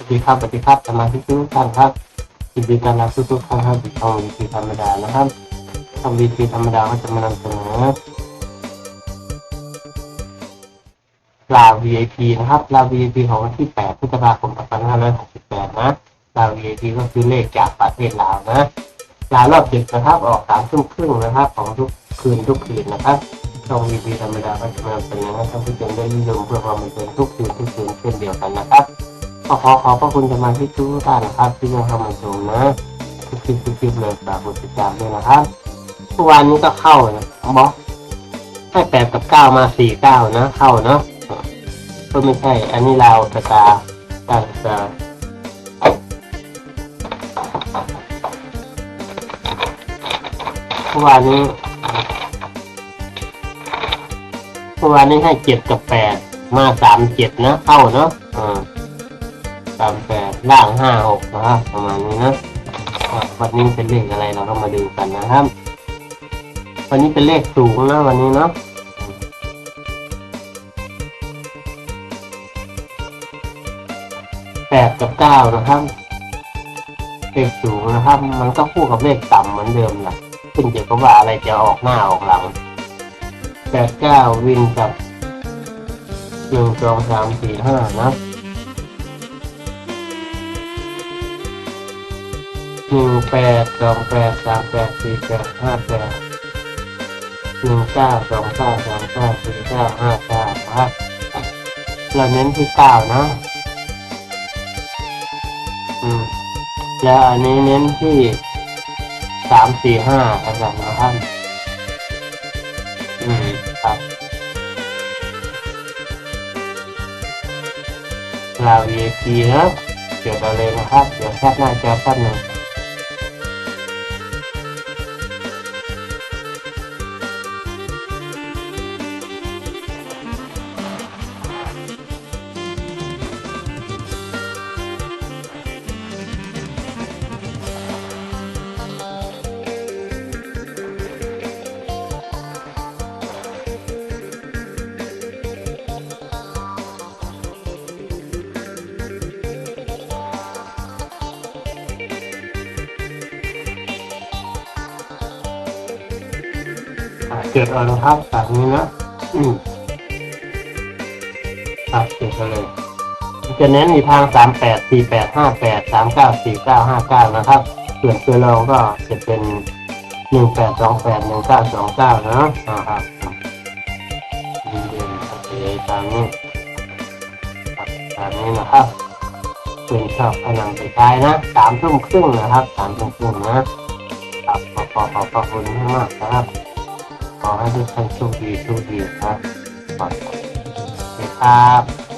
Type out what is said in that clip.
วัสดีครับสวัสดีครับสมาชิกทุกท่านครับยินดีต้อนรับทุกทุกๆท่านครับอยู่ช่องวีทีธรรมดานะครับช่องวีทีธรรมดาก็จะมานำเสนอลาว VIP นะครับลาว VIP ของวันที่ 8 พฤษภาคม 2568 นะลาว VIP ก็คือเลขจากประเทศลาวนะลาวรอบดึกนะครับ ออกสามทุ่มครึ่งนะครับ ของทุกคืนทุกคืนนะครับช่อง VP ธรรมดาก็จะมานำเสนอให้ท่านผู้ชมได้นิยมเพื่อความบันเทิงทุกคืนทุกคืนเช่นเดียวกันนะครับ ก็ขอขอบพระคุณสมาชิกทุกท่านนะครับ ที่ยังเข้ามาชมนะทุกคลิปทุกคลิปเลยฝากกดติดตามด้วยนะครับเมื่วานนี้ก็เข้านะบอสให้แปดกับเก้ามาสี่เก้านะ เข้าเนาะก็ไม่ใช่ อันนี้เราวสตาร์ตาสตาร์เมื่วานนี้เมื่วานนี้ให้เจ็ดกับแปดมาสามเจ็ดนะ เข้าเนาะอ่า สามแปดล่างห้าหกนะครับประมาณนี้นะวันนี้เป็นเลขอะไรเราก็มาดูกันนะครับ วันนี้เป็นเลขสูงนะวันนี้เนาะแปดกับเก้านะครับเลขสูงนะครับ มันก็คู่กับเลขต่ำเหมือนเดิมแหละขึ้นอยู่กับว่าอะไรจะออกหน้าออกหลังแปดเก้าวินกับหนึ่งสองสามสี่ห้านะ หนึ่งแปดสองแปดสามแปดสี่แปดห้าแปดหนึ่งเก้าสองเก้าสามเก้าสี่เก้าห้าเก้าครับเราเน้นที่เก้านะอืมแล้วอันนี้เน้นที่สามสี่ห้าครับนะครับอืมครับลา VIP นะเกี่ยวกับเลยนะครับ เดี๋ยวแคปหน้าจอแป๊บหนึ่ง เกิดเอานะครับแบบนี้นะอืมครับเกิดกันเลยจะเน้นอยู่ทางสามแปดสี่แปดห้าแปดสามเก้าสี่เก้าห้าเก้านะครับส่วนตัวเราก็จะเป็นหนึ่งแปดสองแปดหนึ่งเก้าสองเก้านะนะครับอืมเดี๋ยวโอเคตามนี้ตามนี้นะครับเป็นชอบพนังไปท้านะสามทุ่มครึ่งนะครับสามทุ่มครึ่งนะครับขอบขอบขอบขอบคุณมากครับ ขอให้ทุกท่านโชคดีโชคดีครับขอบคุณครับ